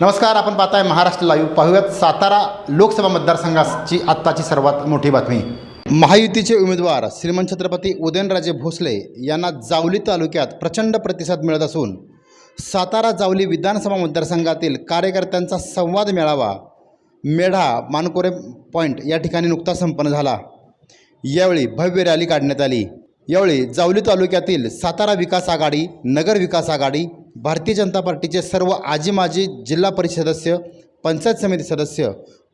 नमस्कार आपण पाहताय महाराष्ट्र लाईव्ह पाहूयात सातारा लोकसभा मतदारसंघाची आत्ताची सर्वात मोठी बातमी. महायुतीचे उमेदवार श्रीमंत छत्रपती उदयनराजे भोसले यांना जावली तालुक्यात प्रचंड प्रतिसाद मिळत असून सातारा जावली विधानसभा मतदारसंघातील कार्यकर्त्यांचा संवाद मेळावा मेढा मानकोरे पॉईंट या ठिकाणी नुकताच संपन्न झाला. यावेळी भव्य रॅली काढण्यात आली. यावेळी जावली तालुक्यातील सातारा विकास आघाडी नगर विकास आघाडी भारतीय जनता पार्टीचे सर्व आजी माजी जिल्हा परिषद सदस्य पंचायत समिती सदस्य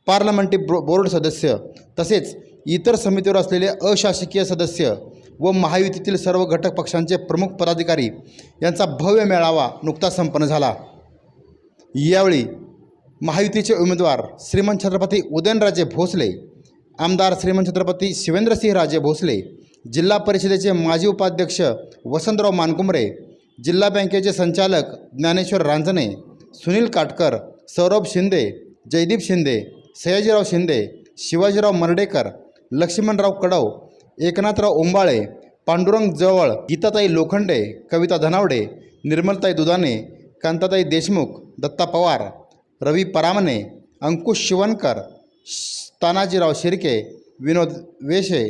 पार्लमेंटरी बो बोर्ड सदस्य तसेच इतर समितीवर असलेले अशासकीय सदस्य व महायुतीतील सर्व घटक पक्षांचे प्रमुख पदाधिकारी यांचा भव्य मेळावा नुकताच संपन्न झाला. यावेळी महायुतीचे उमेदवार श्रीमंत छत्रपती उदयनराजे भोसले आमदार श्रीमंत छत्रपती शिवेंद्रसिंह राजे भोसले जिल्हा परिषदेचे माजी उपाध्यक्ष वसंतराव मानकुमरे जिल्हा बँकेचे संचालक ज्ञानेश्वर रांजणे सुनील काटकर सौरभ शिंदे जयदीप शिंदे सयाजीराव शिंदे शिवाजीराव मर्डेकर लक्ष्मणराव कडव एकनाथराव ओंबाळे पांडुरंग जवळ गीताताई लोखंडे कविता धनावडे निर्मलताई दुधाने कांताताई देशमुख दत्ता पवार रवी परामणे अंकुश शिवणकर तानाजीराव शिर्के विनोद वेशे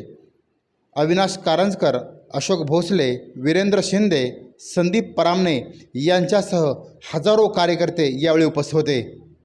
अविनाश कारंजकर अशोक भोसले वीरेंद्र शिंदे संदीप परामणे यांच्यासह हजारो कार्यकर्ते यावेळी उपस्थित होते.